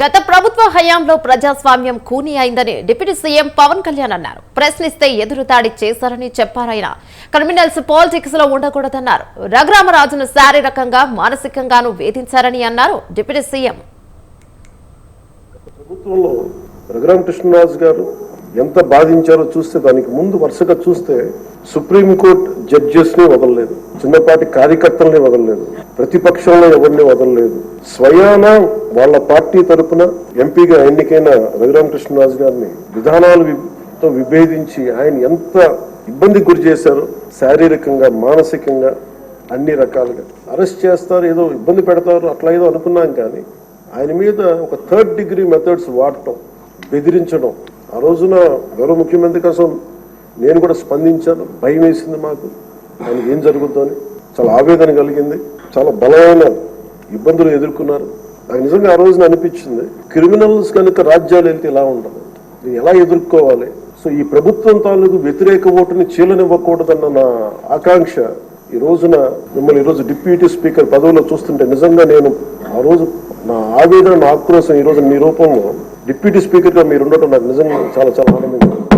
గత ప్రభుత్వ హయాంలో ప్రజాస్వామ్యం కూని అయిందని డిప్యూటీ సీఎం పవన్ కళ్యాణ్ అన్నారు. ప్రశ్నిస్తే ఎదురుదాడి చేశారని చెప్పారాయన క్రిమినల్స్ పాలిటిక్స్లో ఉండకూడదన్నారు. రఘురామరాజును శారీరకంగా మానసికంగాను వేధించారని అన్నారు డిప్యూటీ సీఎం. ప్రభుత్వంలో రఘురామకృష్ణరాజు గారు ఎంత బాధించారో చూస్తే దానికి ముందు వరుసగా చూస్తే సుప్రీంకోర్టు జడ్జెస్ని వదలలేదు. చిన్నపాటి కార్యకర్తల్ని వదలలేదు. ప్రతిపక్షంలో ఎవరిని వదలలేదు. స్వయాన వాళ్ళ పార్టీ తరపున ఎంపీగా ఎన్నికైన రఘురామకృష్ణరాజు గారిని విధానాలు విభేదించి ఆయన ఎంత ఇబ్బందికి గురి చేశారో శారీరకంగా మానసికంగా అన్ని రకాలుగా అరెస్ట్ చేస్తారు ఏదో ఇబ్బంది పెడతారు అట్లా ఏదో అనుకున్నాం కానీ ఆయన మీద ఒక థర్డ్ డిగ్రీ మెథడ్స్ వాడటం బెదిరించడం ఆ రోజున గౌరవ ముఖ్యమంత్రి కోసం నేను కూడా స్పందించాను. భయం వేసింది మాకు. దానికి ఏం జరుగుతుందని చాలా ఆవేదన కలిగింది. చాలా బలమైన ఇబ్బందులు ఎదుర్కొన్నారు. నాకు నిజంగా ఆ రోజున అనిపించింది క్రిమినల్స్ కనుక రాజ్యాలు వెళ్తే ఎలా ఉండదు దీన్ని ఎలా ఎదుర్కోవాలి? సో ఈ ప్రభుత్వం తాలూకు వ్యతిరేక ఓటుని చీలనివ్వకూడదన్న నా ఆకాంక్ష. ఈ రోజున మిమ్మల్ని ఈరోజు డిప్యూటీ స్పీకర్ పదవిలో చూస్తుంటే నిజంగా నేను ఆ రోజు నా ఆవేదన నా ఆక్రోశం ఈ రోజు మీ రూపంలో డిప్యూటీ స్పీకర్గా మీరు ఉండటం నాకు నిజంగా చాలా చాలా ఆనందంగా